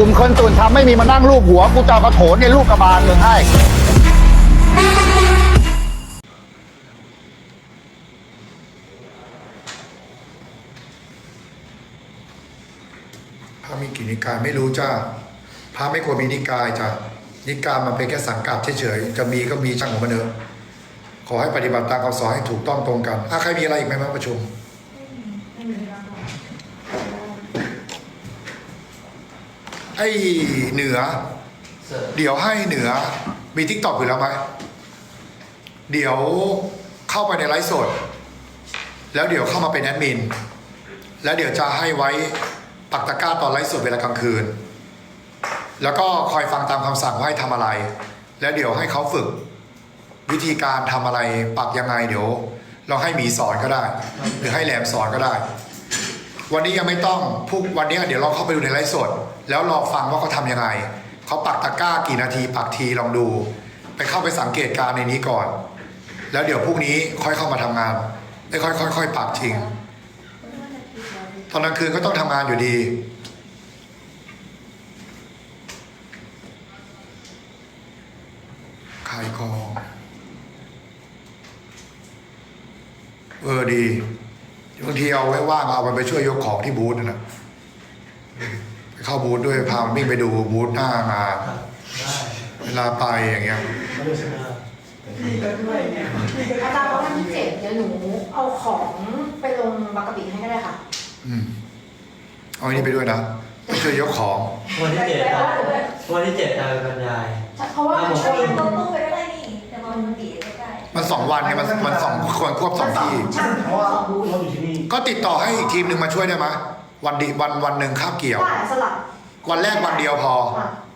กลุ่มคนตุ่นทำไม่มีมานั่งรูปหัว กูจะกระโถนในลูกกระบาลมึงให้ พระมีกี่นิกายไม่รู้จ้าพระไม่ควรมีนิกายจ้ะนิกายมันเป็นแค่สังกัดเฉยๆจะมีก็มีช่างของมันเถอะขอให้ปฏิบัติตามคำสอนให้ถูกต้องตรงกันอะใครมีอะไรอีกไหมมาประชุม ไอ้เหนือ เดี๋ยวให้เหนือมีทิกตอกอยู่แล้วไหมเดี๋ยวเข้าไปในไลฟ์สด แล้วเดี๋ยวเข้ามาเป็นแอดมิน แล้วเดี๋ยวจะให้ไว้ปักตะกร้าตอนไลฟ์สดเวลากลางคืน แล้วก็คอยฟังตามคำสั่งว่าให้ทำอะไร แล้วเดี๋ยวให้เขาฝึกวิธีการทำอะไรปักยังไงเดี๋ยว เราให้หมีสอนก็ได้ หรือให้แหลมสอนก็ได้ วันนี้ยังไม่ต้องพรุ่งวันนี้เดี๋ยวเราเข้าไปดูในไลฟ์สด แล้วรอฟังว่าเขาทำยังไงเขาปักตะกร้ากี่นาทีปักทีลองดู ไปเข้าไปสังเกตการณ์ในนี้ก่อน แล้วเดี๋ยวพรุ่งนี้ค่อยเข้ามาทำงานได้ค่อยๆค่อยๆปักจริง ตอนกลางคืนก็ต้องทำงานอยู่ดีขายของเออดีบางทีเอาไว้ว่างเอามันไปช่วยยกของที่บูธนั่ะ เข้าบูธด้วยพามันวิ่งไปดูบูธหน้างานได้เวลาไปอย่างเงี้ยไม่ได้ใช่ไหมอาจารย์บอกวันที่เจ็ดเดี๋ยวหนูเอาของไปลงบักกะปิให้ก็ได้ค่ะอืมเอาอันนี้ไปด้วยนะไปช่วยยกของวันที่เจ็ดอะวันที่เจ็ดจะไปบรรยายเพราะว่ามันช่วยเรียนตัวตู้ไปก็ได้นี่แต่มันมันบีบใกล้มันสองวันไงมันมันสองคนควบสองที่ใช่เพราะว่าเราอยู่ที่นี่ก็ติดต่อให้อีกทีมหนึ่งมาช่วยได้ไหม วันดีวันวันหนึ่งคาบเกี่ยวได้สลับ วันแรกวันเดียวพอ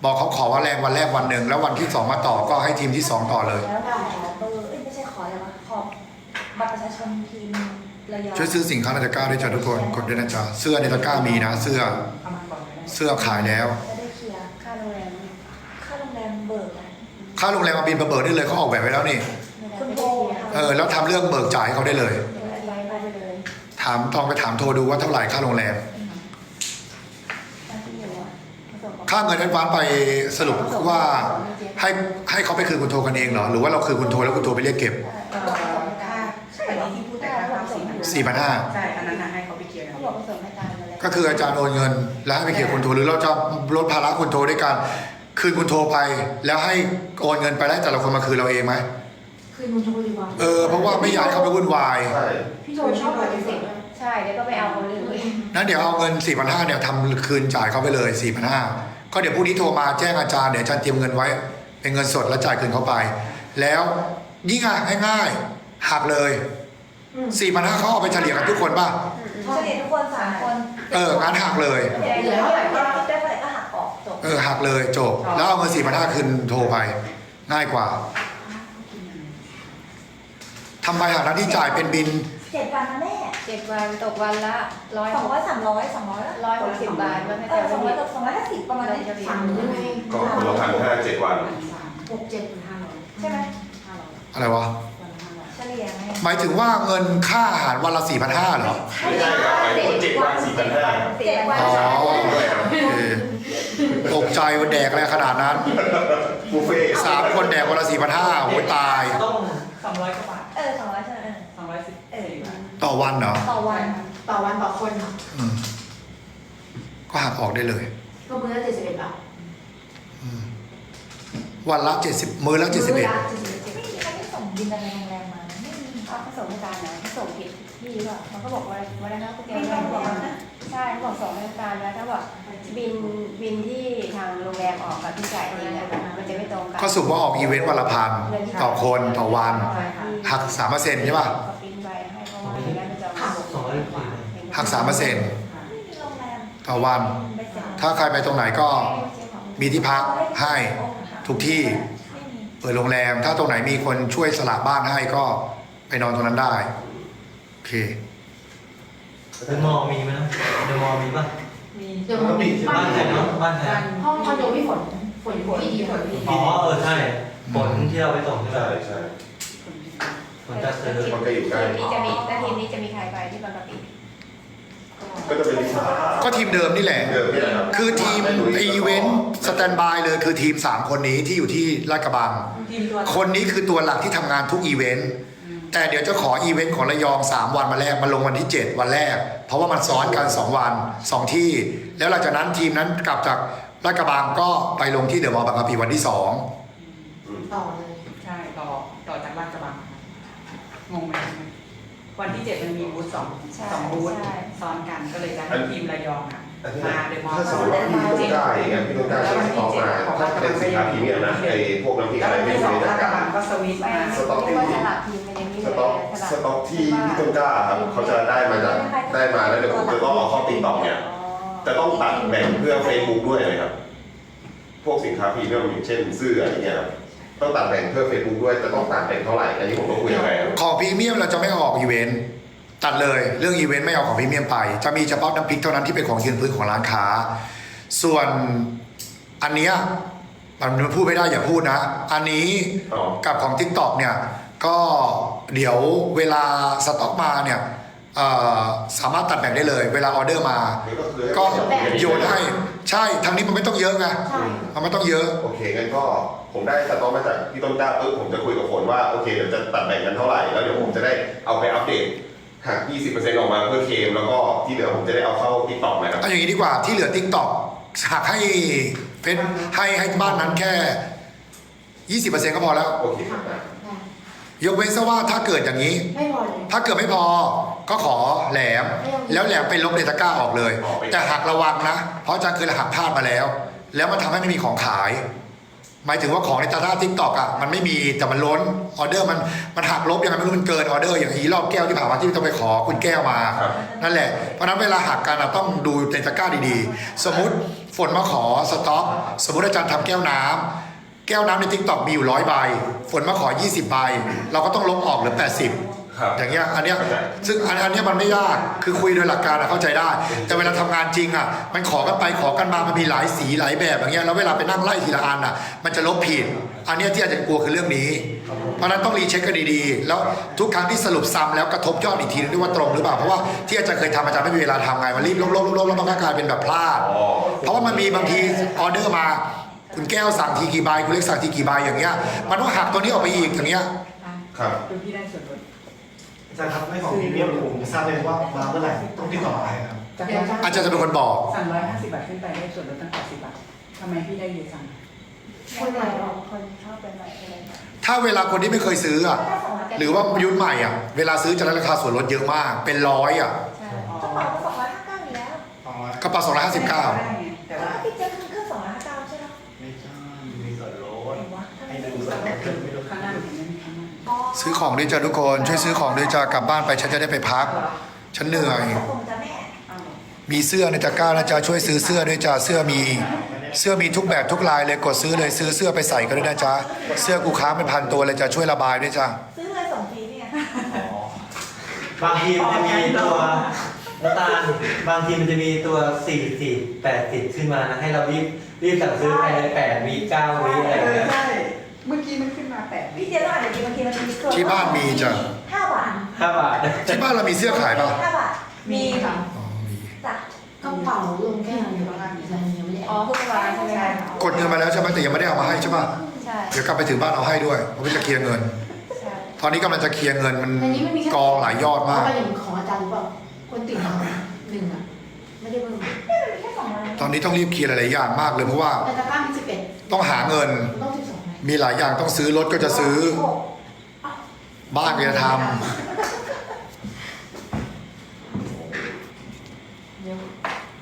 บอกเขาขอวันแรกวันแรกวันหนึ่งแล้ววันที่สองมาต่อก็ให้ทีมที่สองต่อเลยๆแล้วก็ขอเบอร์เอ้ยไม่ใช่ขออะไรวะขอบัตรประชาชนทีมระยองช่วยซื้อสินค้าในตะกร้าด้วยจ้ะทุกคนกดด้วยนะจ๊ะเสื้อในตะกร้ามีนะ เสื้อเสื้อขายแล้ว จะได้เคลียร์ค่าโรงแรมค่าโรงแรมเบิกอะค่าโรงแรมมาบินมาเบิกได้เลยเขาออกแบบไว้แล้วนี่คุณโบเออแล้วทำเรื่องเบิกจ่ายให้เขาได้เลย ไลฟ์ไปเลยถามลองไปถามโทรดูว่าเท่าไหร่ค่าโรงแรมตามที่อยู่อะ ผสมกับค่าเงินแอดวานซ์ไปสรุปว่าให้ให้เขาไปคืนคุณโทรกันเองเหรอหรือว่าเราคืนคุณโทรแล้วคุณโทรไปเรียกเก็บเอ่อค่าใช่อันนี้ที่พูดแต่ราคาสี่พันสี่พันห้าใช่อันนั้นน่ะให้เขาไปเคลียร์กัเขานบอกผสมให้ตายมาแล้วก็คืออาจารย์โอนเงิน แล้วให้ไปเขียนคุณโทรหรือเราจะลดภาระคุณโทรด้วยการคืนคุณโทรไป แล้วให้โอนเงินไปแล้วให้แต่ละคนมาคืนเราเองไหมคือมึงชอบดีกว่าเออเพราะว่าไม่อยากให้เขาไปวุ่นวายพี่โจชอบปฏิเสธใช่แล้วก็ไปเอาคนอื่นนั้นเดี๋ยวเอาเงิน4 5 0 0เนี่ยทำคืนจ่ายเขาไปเลย4 5 0 0 ก็เดี๋ยวพรุ่งนี้โทรมาแจ้งอาจารย์เดี๋ยวอาจารย์เตรียมเงินไว้ เป็นเงินสดแล้วจ่ายคืนเขาไป แล้วยิ่งอะง่ายๆหักเลย4 5 0 0เขาเอาไปเฉลี่ยกันทุกคนป่ะเฉลี่ยทุกคนสามคนเอองานหักเลยเหลือเท่าไหร่ก็ได้เท่าไหร่ก็หักออกจบเออหักเลยจบ แล้วเอาเงิน4 5 0 0คืนโทรไปง่ายกว่าทำไมหากนั้นที่จ่ายเป็นบิน เจ็ดวันนะแม่เจ็ดวันตกวันละร้อยสองร้อยสามร้อยสองร้อยร้อยหกสิบบาทมันไม่เอแต่อสองร้อยกับสองร้อยห้าสิบประมาณนี้สั่งยังไงก็คนละพันห้าเจ็ดวัน หกเจ็ดห้าร้อยใช่ไหมอะไรวะเฉลี่ยไงหมายถึงว่าเงินค่าอาหารวันละ4 5 0 0เหรอไม่ใช่ครับหมายถึงเจ็ดวันสี่พันห้าเจ็ดวันอ๋อสามด้วยครับโอเคตกใจว่าแดกอะไรขนาดนั้นบุฟเฟ่ต์สามคนแดกวันละสี่พันห้าโอ้ยตาย ต้องสองร้อยกว่าบ ต่อวันเหรอต่อวันต่อวันต่อคนอืมก็หักออกได้เลย ก็มือละเจ็ดสิบเอ็ดบาทอืมวันละเจ็ดสิบมื้อละเจ็ดสิบเอ็ดมื้อละ71ไม่มีใครไม่ส่งบินอะไรโรงแรมมา ไม่มีเขาผสมให้การนะเขาส่งผิดที่หรือเปล่ามันก็บอกว่าวันนั้นเขาแกไม่ไม่ต้ได้องบบออกกนะใช่เขาบอกส่งให้การแล้วถ้าบอกบินบินที่ทางโรงแรมออกกับที่จ่ายเองอะมันจะไม่ตรงกันก็สรุปว่าออกอีเวนต์วันละพันต่อคนต่อวันหักสามเปอร์เซ็นต์ใช่ป่ะเขาปิ้นไปให้เพราะว่าอย่างนั้นมันจะระบบสองร้อยสิบสี่หักสามเปอร์เซ็นต์ไม่มีโรงแรมต่อวันไปเสร็จถ้าใครไปตรงไหนก็มีที่พักให้ทุกที่ไม่มีเปิดโรงแรม ถ้าตรงไหนมีคนช่วยสละบ้านให้ก็ไปนอนตรงนั้นได้ โอเคเดอะมอลล์มีไหมนะเดอะมอลล์มีป่ะมีเดี๋ยวมันมีบ้านใครเนาะบ้านใครห้องคอนโดพี่ฝนฝนพี่ดีฝนพี่อ๋อเออใช่ผลที่เราไปส่งใช่ไหมใช่ใช่ ผลจะซื้อมันก็อยู่ใกล้ทีมนี้จะมีถ้าทีมนี้จะมีใครไปที่บางกะปิกก็จะเป็นลิซ่าก็ทีมเดิมนี่แหละ เดิมนี่แหละครับคือทีมอีเวนต์สแตนบายเลยคือทีม 3 คนนี้ที่อยู่ที่ลาดกระบัง ทีมตัวคนนี้คือตัวหลักที่ทำงานทุกอีเวนต์แต่เดี๋ยวจะขออีเวนต์ของระยอง 3 วันมาแรกมาลงวันที่ 7 วันแรก เพราะว่ามันซ้อนกัน 2 วัน 2 ที่ แล้วหลังจากนั้นทีมนั้นกลับจากลาดกระบังก็ไปลงที่เดอะมอลล์บางกะปิวันที่ต่อเลย ใช่ต่อต่อจากลาดกระบัง งงไหมวันที่เจ็ดมันมีบูธสองใช่สองบูธใช่ ซ้อนกันก็เลยจะให้ทีมระยองอะ อันนี้มาเดอะมอลถ้าล์สมมติว่าพี่ต้องได้อย่างเงี้ยพี่ต้องได้ใช้สต็อกมาถ้าเป็นสินค้าพรีเมียมนะไอ้พวกน้ำพริกแล้วอะไรวันไม่ที่สรู้องในลาดกตะระกบัร้างก็สวิตช์ไม่มาเรียกว่าสลับทีมเป็นอย่างนี้สเลยต็อกสลับสต็อกที่พี่ต้นกล้าครับเขาจะได้มาจากได้มาแล้วเดี๋ยวผมจะต้องเอาเข้าติ๊กต็อกเนี่ยจะต้องตัดแบ่งเพื่อเฟซบุ๊กด้วยไหมครับ พวกสินค้าพรีเมียมอย่างเช่นเสื้ออะไรเงี้ยครับ ต้องตัดแบ่งเพื่อเฟซบุ๊กด้วยจะต้องตัดแบ่งเท่าไหร่อันนี้ผมต้องคุยกับใครครับ2ของพรีเมียมเราจะไม่ออกอีเวนต์ตัดเลยเรื่องอีเวนต์ไม่เอาของพรีเมียมไป จะมีเฉพาะน้ำพริกเท่านั้นที่เป็นของยืนพื้นของร้านค้า ส่วนอันเนี้ยมันพูดไม่ได้อย่าพูดนะ อันนี้อ๋อ กับของ Tik t o อกเนี่ยก็เดี๋ยวเวลาสต็อกมาเนี่ยเอ่อสามารถตัดแบ่งได้เลย เวลาออเดอร์มา ก็โยนให้ใช่ทางนี้มันไม่ต้องเยอะไงใช่ มันไม่ต้องเยอะ โอเคงั้นก็ ผมได้สต็อกมาจากพี่ต้นกล้าปุ๊บผมจะคุยกับฝนว่าโอเคเดี๋ยวจะตัดแบ่งกันเท่าไหร่แล้วเดี๋ยวผมจะได้เอาไปอัปเดตหัก 20%ออกมาเพื่อเคลมแล้วก็ที่เหลือผมจะได้เอาเข้าติ๊กต็อกนะครับเอาอย่างนี้ดีกว่าที่เหลือ Tik t o อกหักให้เฟซให้ให้บ้านนั้นแค่ 20%ก็พอแล้ว โอเคครับ ยกเว้นซะว่าถ้าเกิดอย่างนี้ ไม่พอเลย ถ้าเกิดไม่พอก็ขอแหลม แล้วแหลมไปลบในตะกร้าออกเลย แต่หักระวังนะ เพราะอาจารย์เคยหักพลาดมาแล้ว แล้วมันทำให้ไม่มีของขาย หมายถึงว่าของในตะกร้าทิกตอกอะมันไม่มีแต่มันล้นออเดอร์มันมันหักลบยังไงไม่รู้มันเกินออเดอร์อย่างอีรอบแก้วที่ผ่านมาที่ต้องไปขอคุณแก้วมา ครับ นั่นแหละ เพราะฉะนั้นเวลาหักกันอะต้องดูในตะกร้าดีๆ สมมติฝนมาขอสต็อกสมมติอาจารย์ทำแก้วน้ำแก้วน้ำในทิกตอกมีอยู่ร้อยใบ ฝนมาขอ 20 ใบ เราก็ต้องลบออกเหลือ 80 ครับอย่างเงี้ยอันเนี้ยซึ่งอันอันเนี้ยมันไม่ยากคือคุยโดยหลักการอะเข้าใจได้ แต่เวลาทำงานจริงอะมันขอกันไปขอกันมามันมีหลายสีหลายแบบอย่างเงี้ยแล้วเวลาไปนั่งไล่ทีละอันอะมันจะลบผิด อันเนี้ยที่อาจจะกลัวคือเรื่องนี้ เพราะฉะนั้นต้องรีเช็คกันดีๆ แล้วทุกครั้งที่สรุปซ้ำแล้วกระทบยอดอีกทีนึงด้วยว่าตรงหรือเปล่าเพราะว่าที่อาจารย์เคยทำอาจารย์ไม่มีเวลาทำไงมันรีบลบๆลบๆแล้วต้องกลายเป็นแบบพลาดอ๋อเพราะว่ามันมีบางทีออเดอร์มา คุณแก้วสั่งทีกี่ใบคุณเล็กสั่งทีกี่ใบอย่างเงี้ยมันต้องหักตัวนี้ออกไปอีกอย่างเงี้ยครับ คือพี่ได้ส่วนลด อาจารย์ครับไม่ของพรีเมียมผมจะทราบเลยว่ามาเมื่อไหร่ต้องติดต่อใครครับจากเดี๋ยวจะอาจารย์จะเป็นคนบอกสั่งร้อยห้าสิบบาทขึ้นไปได้ส่วนลดตั้งแต่สิบบาททำไมพี่ได้เยอะจังคนใหม่ออกคนเข้าไปใหม่ไปเลยค่ะถ้าเวลาคนที่ไม่เคยซื้ออะ หรือว่ายุคใหม่อะ เวลาซื้อจะได้ราคาส่วนลดเยอะมาก เป็นร้อยอะ ใช่กระเป๋าก็สองร้อยห้าเก้าอยู่แล้ว สองร้อยกระเป๋า259ได้ไงแต่ว่า พี่เจ๊คือเครื่องส ซื้อของด้วยจ้าทุกคน ช่วยซื้อของด้วยจ้ากลับบ้านไปฉันจะได้ไปพัก ฉันเหนื่อย คงจะแม่อ้าวเหรอมีเสื้อในตะกร้านะจ๊ะช่วยซื้อเสื้อด้วยจ้าเสื้อมี เสื้อมีทุกแบบทุกลายเลยกดซื้อเลยซื้อเสื้อไปใส่ก็ได้นะจ๊ะเสื้อกูค้างเป็นพันตัวเลยจ้ะช่วยระบายด้วยจ้าซื้อเลยส่งฟรีเนี่ยบางทีมันจะมีตัวน้ำตาลบางทีมันจะมีตัว40 80ขึ้นมานะให้เรารีบรีบสั่งซื้อภายใน8วิ9วิอะไรอย่างเงี้ย ใช่ เมื่อกี้มันขึ้นมา แปดวิพี่เจ๊ต้องอ่านดีบางทีมันมีเครื่องที่บ้านมีจ้ะห้าบาท5บาทที่บ้านเรามีเสื้อขายป่ะห้าบาทมีค่ะอ๋อมีจ้ะกระเป๋าลงแค่อยู่ประมาณนี้ยังไม่ได้อ๋อเพิ่งมาใช่ไหมคะกดเงินมาแล้วใช่ไหมแต่ยังไม่ได้เอามาให้ใช่ป่ะใช่เดี๋ยวกลับไปถึงบ้านเอาให้ด้วยเพราะว่าจะเคลียร์เงินใช่ตอนนี้กำลังจะเคลียร์เงินมันในนี้มันมีแค่กองหลายยอดมากเพระว่อย่างของอาจารย์หรือเปล่าคนติดหนึ่งอะไม่ได้เพิ่มไม่มันมีแค่สองร้อยตอนนี้ต้องรีบเคลียร์หลายๆอย่างมากเลยเพราะว่าแต่ตะกร้ามีสิบเอ็ดต้องหาเงิน มีหลายอย่างต้องซื้อรถก็จะซื้อ บ้านก็จะท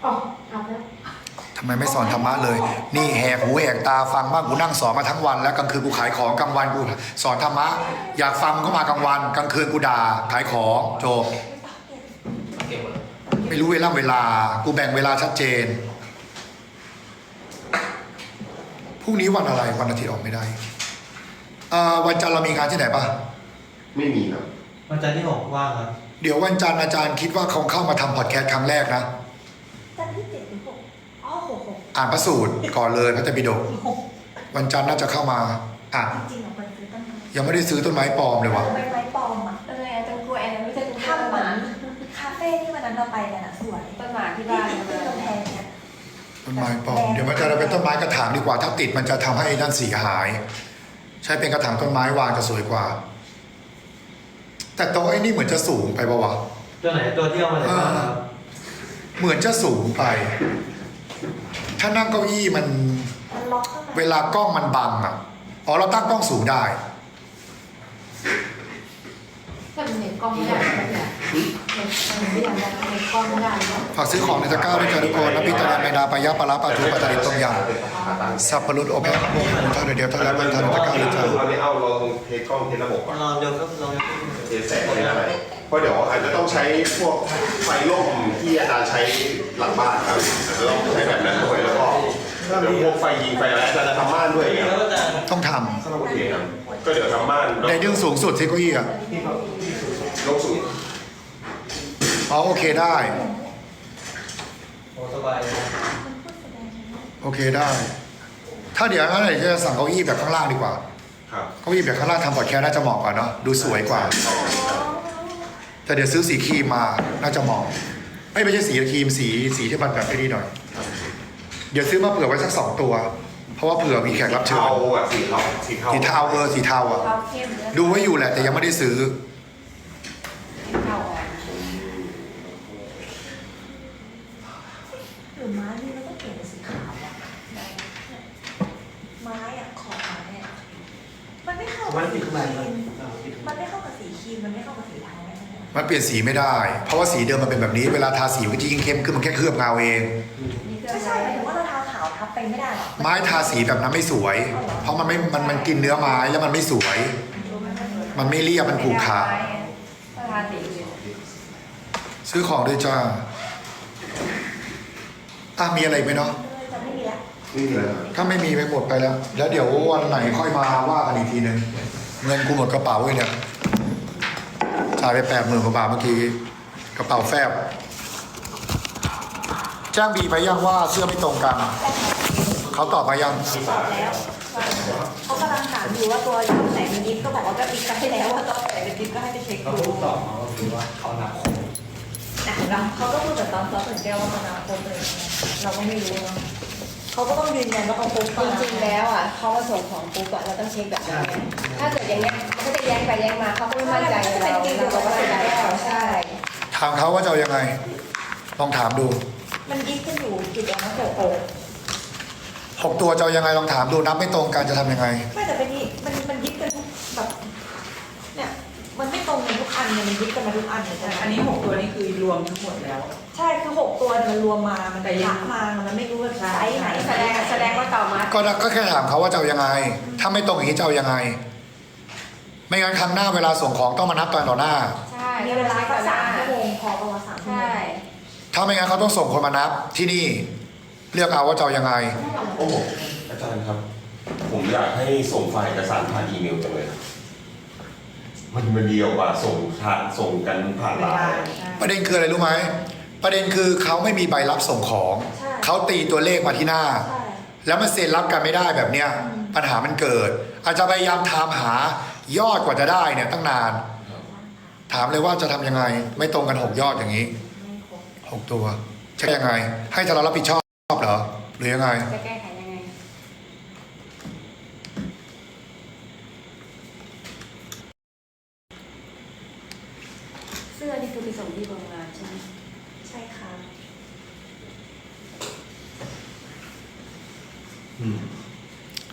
อ๋อเอาแล้วำทำไมไม่สอนธรรมะเลย นี่แหกหูแหกตาฟังบ้างกูนั่งสอนมาทั้งวัน แล้วกลางคืนกูขายของกลางวันกูสอนธรรมะ อยากฟังก็มากลางวันกลางคืนกูด่าขายของจบไม่รู้เวลาเวลา กูแบ่งเวลาชัดเจน พรุ่งนี้วันอะไรวันอาทิตย์ออกไม่ได้เอ่อวันจันทร์เรามีงานที่ไหนปะไม่มีครับ วันจันทร์ที่6ว่างครับ เดี๋ยววันจันทร์อาจารย์คิดว่าเขาเข้ามาทำพอดแคสต์ครั้งแรกนะ จันทร์ที่เจ็ดหรือหกอ๋อหกหกอ่านพระสูตรก่อนเลยพระเจ้าปิฎกวันจันทร์น่าจะเข้ามาอ่านจริงๆเหรอคนซื้อต้นไม้ยังไม่ได้ซื้อต้นไม้ปลอมเลยวะใบไม้ปลอมอะเอออาจารย์กลัวแอนไม่ใช่กลัวทำเหมือนคาเฟ่ที่วันนั้นเราไปกันอะสวยที่บ้านที่มาขึ้นกำแพงเนี่ย ต้นไม้ปลอมเดี๋ยวมันจะเป็นต้นไม้กระถางดีกว่า ถ้าติดมันจะทำให้นั่นเสียหาย ใช้เป็นกระถางต้นไม้วางจะสวยกว่า แต่โต๊ะไอ้นี่เหมือนจะสูงไปปะวะตัวไหนตัวที่เอามาจากบ้านครับเหมือนจะสูงไป ถ้านั่งเก้าอี้มันมันล็อกข้างในเวลากล้องมันบังอะอ๋อเราตั้งกล้องสูงได้แต่มันเห็นกล้องไม่ได้ ฝากซื้อของในตะกร้าด้วยจ้าทุกคนน้ำพริกตะนานแมงดาปลายาปลาร้าปลาทูปลาตะลิดต้มยำสับปะรดอบแห้งพวกหมูทอดเดียวท่านั้นทานในตะกร้าเลยจ้าเอาเนี่เอาลองเทกล้องเทระบบก่อนลองเดูครับลองเทแสงเทอะไรเพราะเดี๋ยวอาจจะต้องใช้พวกไฟล่มที่อาจารย์ใช้หลังบ้านครับอาจจะต้องใช้แบบนั้นด้วยแล้วก็เดี๋ยวพวกไฟยิงไฟอะไรอาจารย์จะทำม่านด้วยต้องทโอเคครับก็เดี๋ยวทำม่านในดึงสูงสุดที่เก้าอี้อะลงสูง อ๋อโอเคได้ โอ้สบายเลยนะโอเคได้ ถ้าเดี๋ยวงั้นเดี๋ยวจะสั่งเก้าอี้แบบข้างล่างดีกว่า ครับเก้าอี้แบบข้างล่างทำพอดแคสต์น่าจะเหมาะกว่าเนาะ ดูสวยกว่า แต่เดี๋ยวซื้อสีครีมมาน่าจะเหมาะไม่ไม่ใช่สีครีมสีสีที่มันแบบไอ้นี่หน่อย เดี๋ยวซื้อมาเผื่อไว้สักสองตัว เพราะว่าเผื่อมีแขกรับเชิญ เทาอะสีเทาสีเทาสีเทาเออสีเทาอะเขาเข้มเยอะดูไว้อยู่แหละแต่ยังไม่ได้ซื้อ เข้าออก หรือไม้นี่เราต้องเปลี่ยนเป็นสีขาวอะไม้อะขอบไม้อะ มันไม่เข้ามักับนสีติดคข้างในรีครับมมันไม่เข้ากับสีครีม มันไม่เข้ากับสีเทาไหมคะเนี่ยมันเปลี่ยนสีไม่ได้ เพราะว่าสีเดิมมันเป็นแบบนี้ เวลาทาสีมันก็จะยิ่งเข้มขึ้นมันแค่เคลือบเงาเองนี่เครื่อไม่งใช่หมายถึงว่าเราทาขาวทับไปไม่ได้หรอกไม้ทาสีแบบนั้นไม่สวย เพราะมันไม่ มันมันกินเนื้อไม้แล้วมันไม่สวย มันไม่เรียบมันขรุขระก็ทาสีอื่นซื้อของด้วยจ้าอะมีอะไรอีกไหมเนาะจะ ไม่มีละนี่เลยครับถ้าไม่มีไปหมดไปแล้ว แล้วเดี๋ยววันไหนค่อยมาว่ากันอีกทีนึงเงินกูหมดกระเป๋าเลยเนี่ยจ่ายไปแปดหมื่นกว่าบาทเมื่อกี้กระเป๋าแฟบจ้างบีไปยังว่าเสื้อไม่ตรงกัน เขาตอบมายังตอบแล้วเขากำลังถามอยู่ว่าตัวย้อมแสงเป็นยิปก็บอกว่าก็อีกให้แล้วว่าตัวแสงเป็นยิปก็ให้ไปเช็คเขาดูพูดตอบมาก็คือว่าเขานับนะเราเขาก็พูดแต่ตอนซ้อมถึงแก้วว่ามันเอาครบเลยเราก็ไม่รู้เนาะ เขาก็ต้องยืนยันว่าเขาครบจริงๆแล้วอะเขามาส่งของปุ๊บอะเราต้องเช็คแบบนี้ถ้าเกิดอย่างเงี้ยเขาก็จะแย้งไปแย้งมาเขาก็ไม่มั่นใจในเราเราก็ว่าจะได้เขาใช่ ถามเขาว่าจะเอายังไง ลองถามดูมันยิปกันอยู่จุดอย่างนั้นหกหกหกตัวจะเอายังไงลองถามดูนับไม่ตรงกันจะทำยังไง ไม่แต่เป็นนี่มันมันยิปกันทุกแบบเนี่ยมันไม่ ตรงกันทุกอันเลยมันยิปกันมาทุกอันเลยอันนี้หกตัวนี่คือรวมทั้งหมดแล้ว ใช่คือหกตัวมันรวมมา มันแต่ยังพักมา มันไม่รู้ว่าไซส์ไหนแสดงแสดงว่าต่อมา ก็ก็แค่ถามเขาว่าจะเอายังไง ถ้าไม่ตรงอย่างนี้จะเอายังไง ไม่งั้นครั้งหน้าเวลาส่งของต้องมานับตอนต่อหน้า ใช่มีเวลาก็สามชั่วโมงพอประมาณสามชั่วโมใช่ งถ้าไม่งั้นเขาต้องส่งคนมานับที่นี่ เลือกเอาว่าจะเอายังไง โอ้โหอาจารย์ครับ ผมอยากให้ส่งไฟล์เอกสารผ่านอีเมลจังเลยครับ มันมันเดียวกว่าส่งทานส่งกันผ่านไม่ไลได้น์ ใช่ ประเด็นคืออะไรรู้ไหมประเด็นคือเขาไม่มีใบรับส่งของใช่ เขาตีตัวเลขมาที่หน้า ใช่ แล้วมันเซ็นรับกันไม่ได้แบบเนี้ยปัญหามันเกิด อาจจะพยายามถามหายอดกว่าจะได้เนี่ยตั้งนานถามเลยว่าจะทำยังไง ไม่ตรงกันหกยอดอย่างนี้ไม่ครบหกตัวใช่ยังไง ให้เรารับผิดชอบเหรอหรือยังไง จะแก้ไขยังไง เสื้อนี่คือไปส่งที่โรงงานใช่ไหม ใช่ค่ะ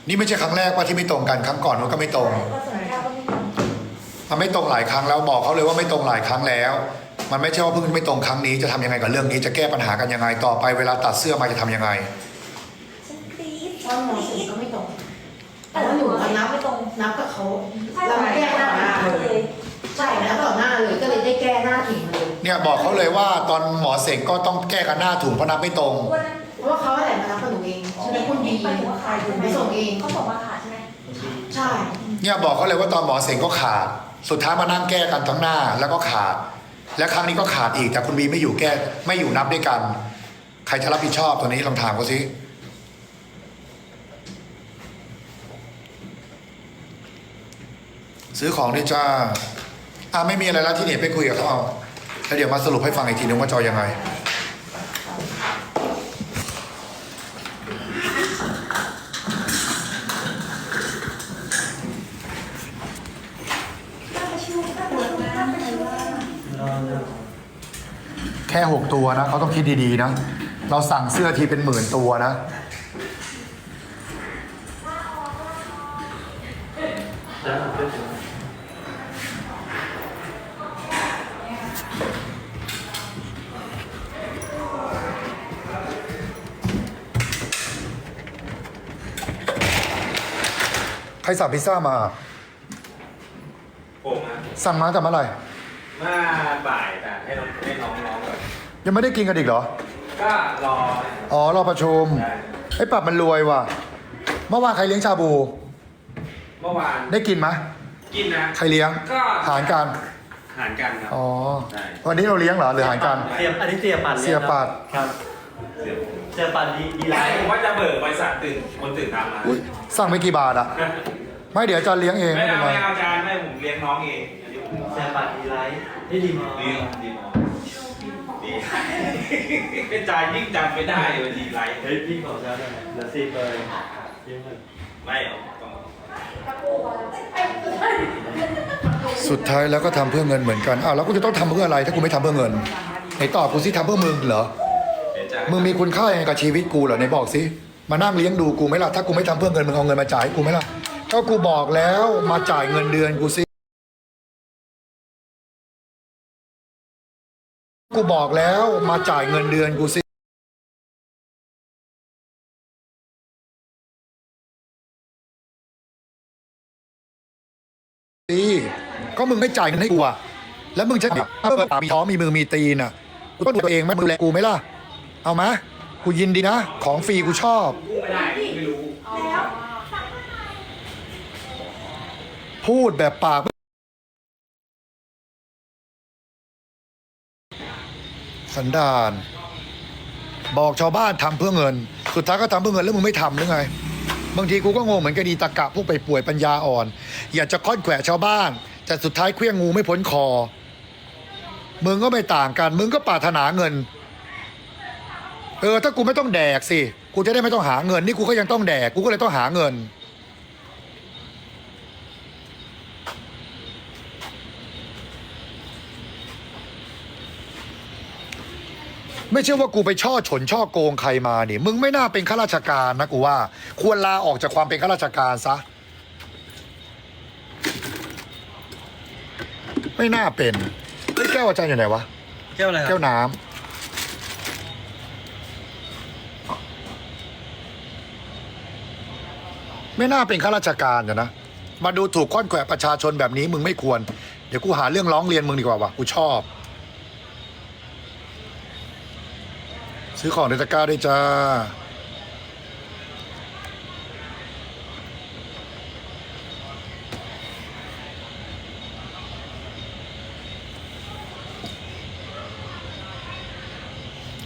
นี่ไม่ใช่ครั้งแรกว่าที่ไม่ตรงกันครั้งก่อนมันก็ไม่ตรงก็ส่วนแก้วก็ไม่ตรงมันไม่ตรงหลายครั้งแล้วบอกเขาเลยว่าไม่ตรงหลายครั้งแล้ว มันไม่ใช่ว่าเพิ่งไม่ตรงครั้งนี้จะทำยังไงกับเรื่องนี้จะแก้ปัญหากันยังไงต่อไปเวลาตัดเสื้อมาจะทำยังไงฉันกรี๊ดช่องหมอสีก็ไม่ตรงแต่ว่าหนูอะนับไม่ตรงนับกับเขาใช่เราแก้หน้าเลยใช่แล้วต่อหน้าเลยก็เลยได้แก้หน้าถึงเลยเนี่ยบอกเขาเลยว่าตอนหมอเสงก็ต้องแก้กันหน้าถุงเพราะนับไม่ตรงวันนั้นเพราะว่าเขา คุณบีไปถึงว่าขาดใช่ไหมไปส่งเองเขาส่งมาขาดใช่ไหมใช่เนี่ยบอกเขาเลยว่าตอนหมอเสงก็ขาด สุดท้ายมานั่งแก้กันทั้งหน้าแล้วก็ขาด และครั้งนี้ก็ขาดอีกแต่คุณบีไม่อยู่แก้ไม่อยู่นับด้วยกัน ใครจะรับผิดชอบตัวนี้ลองถามเขาสิซื้อของด้วยจ้าอะไม่มีอะไรแล้วที่เหนีไปคุยกับเขาเอาแล้วเดี๋ยวมาสรุปให้ฟังอีกทีนึงว่าจะเอายังไง ค่หกตัวนะเขาต้องคิดดีๆนะ เราสั่งเสื้อทีเป็นหมื่นตัวนะ ใครสั่งพิซซ่ามา ผมอะสั่งมาแต่เมื่อไหร่ เมื่อบ่ายแต่ให้น้องให้น้องน้องก่อน ยังไม่ได้กินกันอีกเหรอ ก็รออ๋อรอประชุมได้ไอ้ปรับมันรวยว่ะ เมื่อวานใครเลี้ยงชาบู เมื่อวานได้กินไหมกินนะ ใครเลี้ยง ก็ หารกัน หารกันครับ อ๋อ ใช่ วันนี้เราเลี้ยงเหรอหรือหารกัน เสียอันนี้เสียปัดเสียปัด ครับเสียผมเสียปัดดีดีไลท์ผมว่าจะเบิกบริษัทตื่นคนตื่นตามมาอุ๊ยสั่งไปกี่บาทอะไม่เดี๋ยวอาจารย์เลี้ยงเองไม่ไม่เป็นเอาไรไม่เอาอาจารย์ไม่ผมเลี้ยงน้องเองอันนี้ผมเสียปัดดีไลท์นี่ดีมากดีดีมองดี เป็นจ่ายยิ่งจำไม่ได้เลยดีไรเฮ้ยพี่ของฉันน่ะเหลือสิบเลยยิ่งเลยไม่เอาต้องสุดท้ายแล้วก็ทำเพื่อเงินเหมือนกันอ้าวแล้วกูจะต้องทำเพื่ออะไรถ้ากูไม่ทำเพื่อเงินไหนตอบกูสิทำเพื่อมึงเหรอเดี๋ยวจะมึงมีคุณค่ายังไงกับชีวิตกูเหรอไหนบอกสิมานั่งเลี้ยงดูกูไหมล่ะถ้ากูไม่ทำเพื่อเงินมึงเอาเงินมาจ่ายให้กูไหมล่ะก็กูบอกแล้วมาจ่ายเงินเดือนกูสิ กูบอกแล้วมาจ่ายเงินเดือนกูสิตีก็มึงไม่จ่ายเงินให้กูอะแล้วมึงจะเปิดปากมีท้องมีมือมีตีนอะกูต้องดูตัวเองไหมมึงดูแลกูไหมล่ะ เอามากูยินดีนะ ของฟรีกูชอบพูดแบบปาก สันดานบอกชาวบ้านทำเพื่อเงิน สุดท้ายก็ทำเพื่อเงินแล้วมึงไม่ทำหรือไง บางทีกูก็งงเหมือนกันดีตะกะพวกไปป่วยปัญญาอ่อน อยากจะค้อนแขวะชาวบ้าน แต่สุดท้ายเคลี้ยงงูไม่พ้นคอ มึงก็ไม่ต่างกัน มึงก็ปรารถนาเงิน เออถ้ากูไม่ต้องแดกสิ กูจะได้ไม่ต้องหาเงิน นี่กูก็ยังต้องแดก กูก็เลยต้องหาเงิน ไม่ใช่ว่ากูไปช่อฉนช่อโกงใครมาเนี่ยมึงไม่น่าเป็นข้าราชการนะกูว่า ควรลาออกจากความเป็นข้าราชการซะ ไม่น่าเป็นเฮ้ยแก้วอาจารย์อยู่ไหนวะ แก้วอะไรคแก้รับวน้ำไม่น่าเป็นข้าราชการเดี๋ยวนะ มาดูถูกค้อนแขวะประชาชนแบบนี้มึงไม่ควร เดี๋ยวกูหาเรื่องร้องเรียนมึงดีกว่าวะกูชอบ ซื้อของในตะกร้าด้จ้า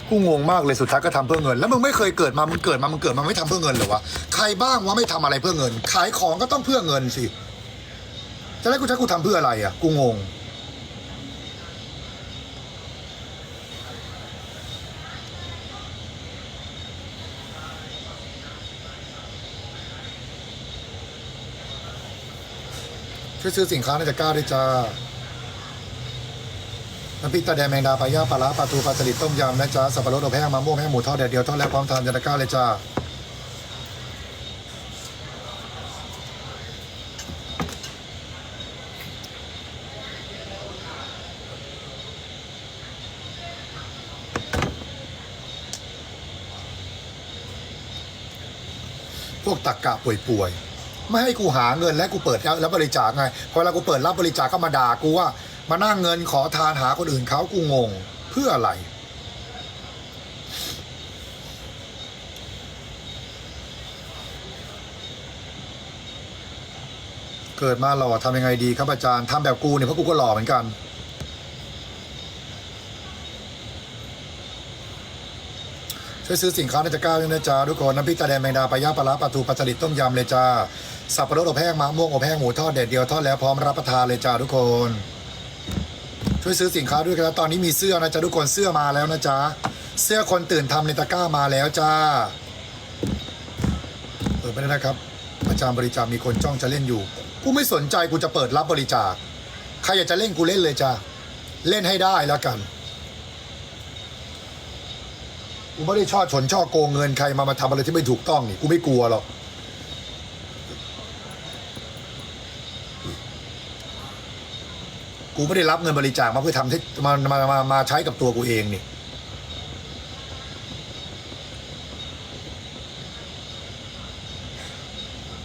กูงงมากเลยสุดท้ายก็ทำเพื่อเงิน แล้วมึงไม่เคยเกิดมามึงเกิดมามึงเกิดมาไม่ทำเพื่อเงินเหรอวะใครบ้างวะไม่ทำอะไรเพื่อเงิน ขายของก็ต้องเพื่อเงินสิจะแล้กูให้กูทำเพื่ออะไรอะกูงง ช่วยซื้อสินค้าในตะกร้าด้วยจ้าน้ำพริกตาแดงแมงดาปลาย่าปลาร้าปลาทูปลาสลิดต้มยำนะจ๊ะสับปะรดอบแห้งมะม่วงแห้งหมูทอดแดดเดียวทอดแล้วพร้อมทานยาตะกร้าเลยจ้าพวกตักกะป่วยๆ ไม่ให้กูหาเงินและกูเปิดรับบริจาคไงพอเวลากูเปิดรับบริจาคก็มาด่ากูว่า มานั่งเงินขอทานหาคนอื่นเขากูงง เพื่ออะไร เกิดมาหล่อทำยังไงดีครับอาจารย์ทำแบบกูเนี่ยเพราะกูก็หล่อเหมือนกัน ช่วยซื้อสินค้าในตะกร้าด้วยนะจ๊ะทุกคนน้ำพริกตาแดงแมงดาปลาย่างปลาร้าปลาทูปลาสลิดต้มยำเลยจ้าสับปะรดอบแห้งมะม่วงอบแห้งหมูทอดแดดเดียวทอดแล้วพร้อมรับประทานเลยจ้าทุกคน ช่วยซื้อสินค้าด้วยครับตอนนี้มีเสื้อนะจ๊ะทุกคนเสื้อมาแล้วนะจ๊ะเสื้อคนตื่นทำในตะกร้ามาแล้วจ้าเปิดไม่ได้นะครับอาจารย์บริจาคมีคนจ้องจะเล่นอยู่กูไม่สนใจกูจะเปิดรับบริจาคใครอยากจะเล่นกูเล่นเลยจ้าเล่นให้ได้แล้วกัน กูไม่ได้ชอบฉนช่อโกงเงินใครมามาทำอะไรที่ไม่ถูกต้องนี่กูไม่กลัวหรอกกูไม่ได้รับเงินบริจาคมาเพื่อทำที่มามามามาใช้กับตัวกูเองนี่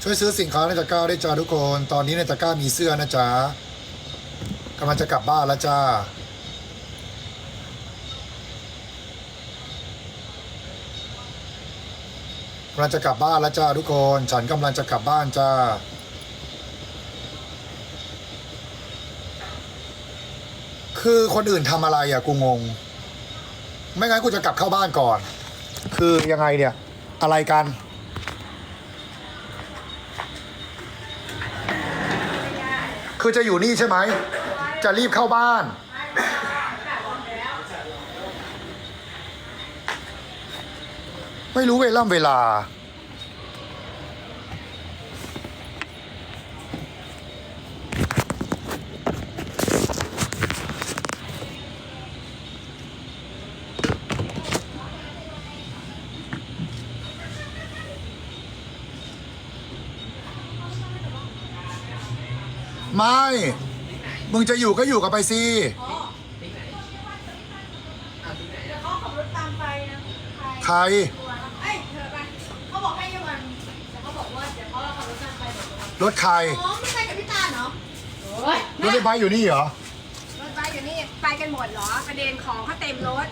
ช่วยซื้อสินค้าในตะกร้าได้จ้าทุกคน ตอนนี้ในตะกร้ามีเสื้อนะจ๊ะกำลังจะกลับบ้านแล้วจ้า กำลังจะกลับบ้านแล้วจ้าทุกคน ฉันกำลังจะกลับบ้านจ้าคือคนอื่นทำอะไรอะกูงง ไม่งั้นกูจะกลับเข้าบ้านก่อน คือยังไงเนี่ย อะไรกัน คือจะอยู่นี่ใช่ไหม จะรีบเข้าบ้าน ไม่รู้เวล่ำเวลา ไม่ มึงจะอยู่ก็อยู่กับไปสิเดี๋ยวเขาขับรถตามไปนะใคร รถใครอ๋อไม่ใช่กับพี่ตาลเหรอรถไฟฟ้าอยู่นี่เหรอ รถไปอยู่นี่ไปกันหมดเหรอประเด็นของเขาเต็มรถ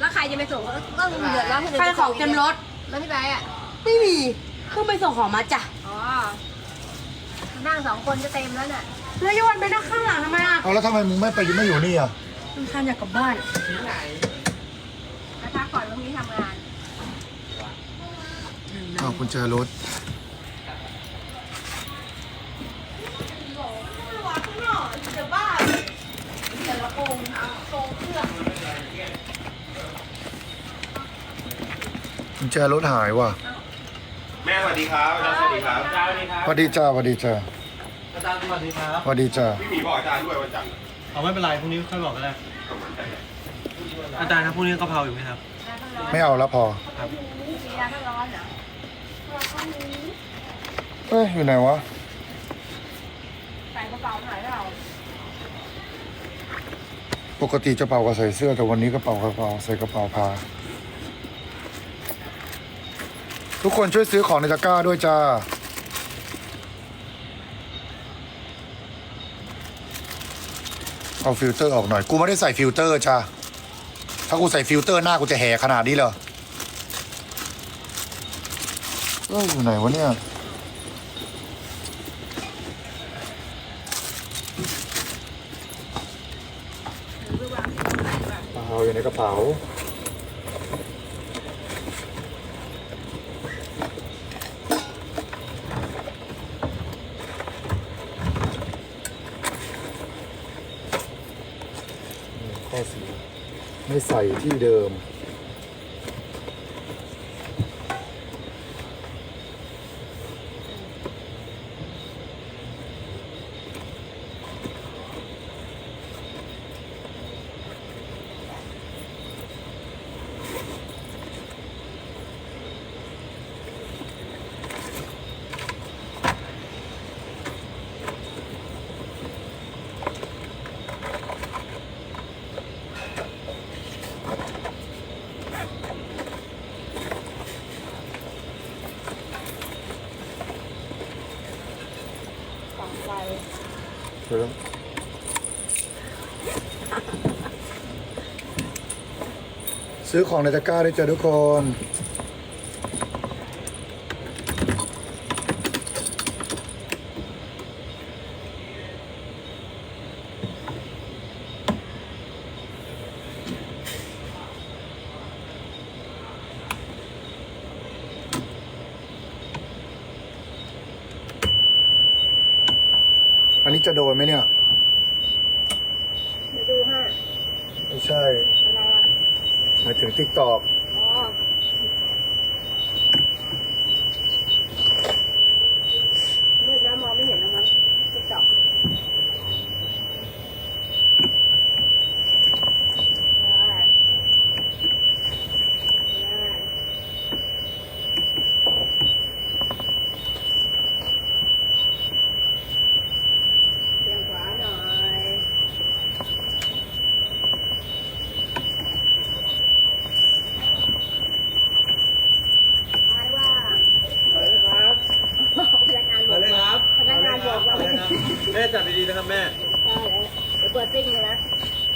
แล้วใครจะไปส่งเขาก็เดือดร้อนคนอื่นใครของเต็มรถ แล้วพี่ไปอะ ไม่มีเพิ่งไปส่งของมาจ้ะ อ๋อ นั่งสองคนก็เต็มแล้วน่ะ แล้วยวันไปนั่งข้างหลังทำไมอะเอาแล้วทำไมมึงไม่ไปไม่อยู่นี่อะมันคันอยากกลับบ้านแล้วพักก่อนพรุ่งนี้ทำงาน อ้าวคุณเจอรถ คุณเจอรถหายว่ะแม่สวัสดีครับอาจารย์สวัสดีครับเจ้าดีครับสวัสดีจ้าสวัสดีจ้าอาจารย์สวัสดีครับสวัสดีจ้าพี่หมีบอกอาจารย์ด้วยวันจันทร์เอาไม่เป็นไรพรุ่งนี้ค่อยบอกก็ได้ประมาณจันทร์อาจารย์ครับพรุ่งนี้กะเพราอยู่ไหมครับ ไม่เอาแล้วพอมีร้านข้างร้อนเหรอเอ้ยอยู่ไหนวะใส่กระเป๋าหน่อยเปล่าปกติจะเป่ากับใส่เสื้อแต่วันนี้ก็เป่ากระเป๋าใส่กระเป๋าพา ทุกคนช่วยซื้อของในตะกร้าด้วยจ้า เอาฟิลเตอร์ออกหน่อย กูไม่ได้ใส่ฟิลเตอร์จ้า ถ้ากูใส่ฟิลเตอร์หน้ากูจะแห่ขนาดนี้เหรอเอ้ยอยู่ไหนวะเนี่ยกระเป๋าอยู่ในกระเป๋า สี ไม่ใส่ที่เดิม ซื้อของในตะกร้าได้เจอทุกคน อันนี้จะโดนไหมเนี่ย เดี๋ยวดูให้ ไม่ใช่ อะไรอะ หมายถึงทิกตอก อ๋อมืดแล้วมองไม่เห็นแล้วมั้งติ๊กต็อกได้ได้ แม่จับดีๆนะครับแม่ เดี๋ยวเปิดซิ่งเลยนะ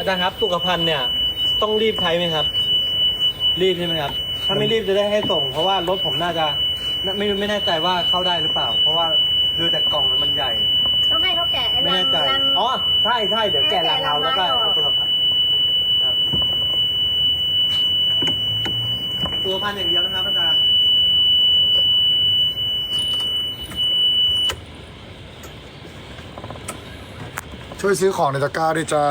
อาจารย์ครับสุขภัณฑ์เนี่ย ต้องรีบใช้ไหมครับ รีบใช่ไหมครับ ถ้าไม่รีบจะได้ให้ส่ง เพราะว่ารถผมน่าจะไม่ไม่แน่ใจว่าเข้าได้หรือเปล่า เพราะว่าดูแต่กล่องมันใหญ่ ต้องให้เขาแกะไอ้ไม่รัแน่งใจรัง อ๋อใช่ใช่เดี๋ยวแกะรังเราแล้วก็ให้แกะรังไม้ออกเอาสุขภัณฑ์ครับสุขภัณฑ์อย่างเดียวนะครับอาจารย์ช่วยซื้อของในตะกร้าด้วยจ้า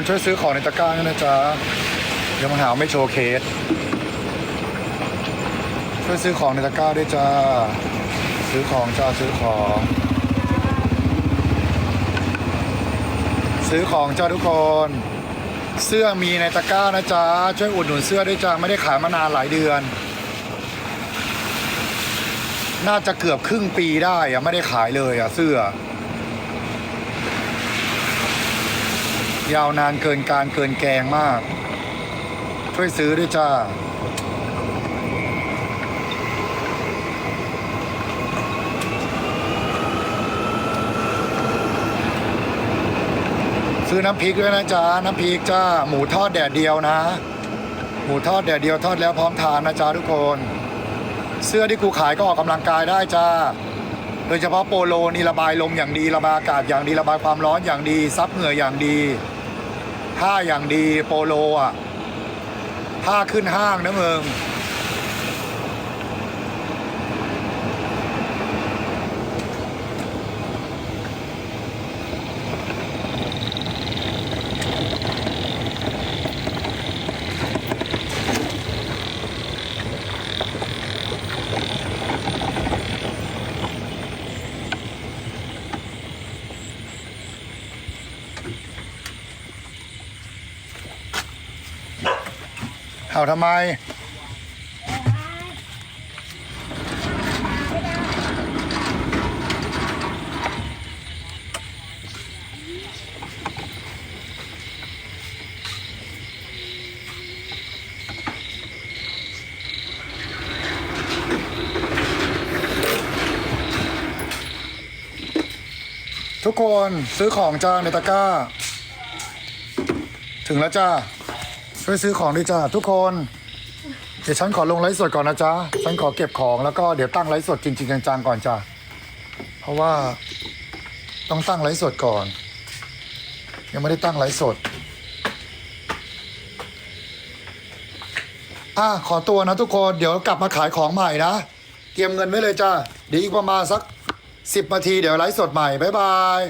คนช่วยซื้อของในตะกร้าด้วยนะจ๊ะเดี๋ยวมาหาว่าไม่โชว์เคส ช่วยซื้อของในตะกร้าด้วยจ้า ซื้อของจ้าซื้อของ ซื้อของจ้าทุกคน เสื้อมีในตะกร้านะจ๊ะ ช่วยอุดหนุนเสื้อด้วยจ้าไม่ได้ขายมานานหลายเดือน น่าจะเกือบครึ่งปีได้อะไม่ได้ขายเลยอะเสื้อ ยาวนานเกินการเกินแกงมาก ช่วยซื้อด้วยจ้าซื้อน้ำพริกด้วยนะจ๊ะน้ำพริกจ้า หมูทอดแดดเดียวนะ หมูทอดแดดเดียวทอดแล้วพร้อมทานนะจ๊ะทุกคน เสื้อที่กูขายก็ออกกำลังกายได้จ้า โดยเฉพาะโปโลนี่ระบายลมอย่างดีระบายอากาศอย่างดีระบายความร้อนอย่างดี ซับเหงื่ออย่างดี ผ้าอย่างดีโปโลอะผ้าขึ้นห้างนะเมือง เอาทำไม ทุกคนซื้อของจ้าในตะกร้า ถึงแล้วจ้า ช่วยซื้อของด้วยจ้าทุกคน เดี๋ยวฉันขอลงไลฟ์สดก่อนนะจ๊ะ ฉันขอเก็บของแล้วก็เดี๋ยวตั้งไลฟ์สดจริง ๆ จังๆก่อนจ้าเพราะว่าต้องตั้งไลฟ์สดก่อน ยังไม่ได้ตั้งไลฟ์สดอะขอตัวนะทุกคนเดี๋ยวกลับมาขายของใหม่นะ เตรียมเงินไว้เลยจ้าเดี๋ยวอีกประมาณสักสิบนาทีเดี๋ยวไลฟ์สดใหม่บ๊ายบาย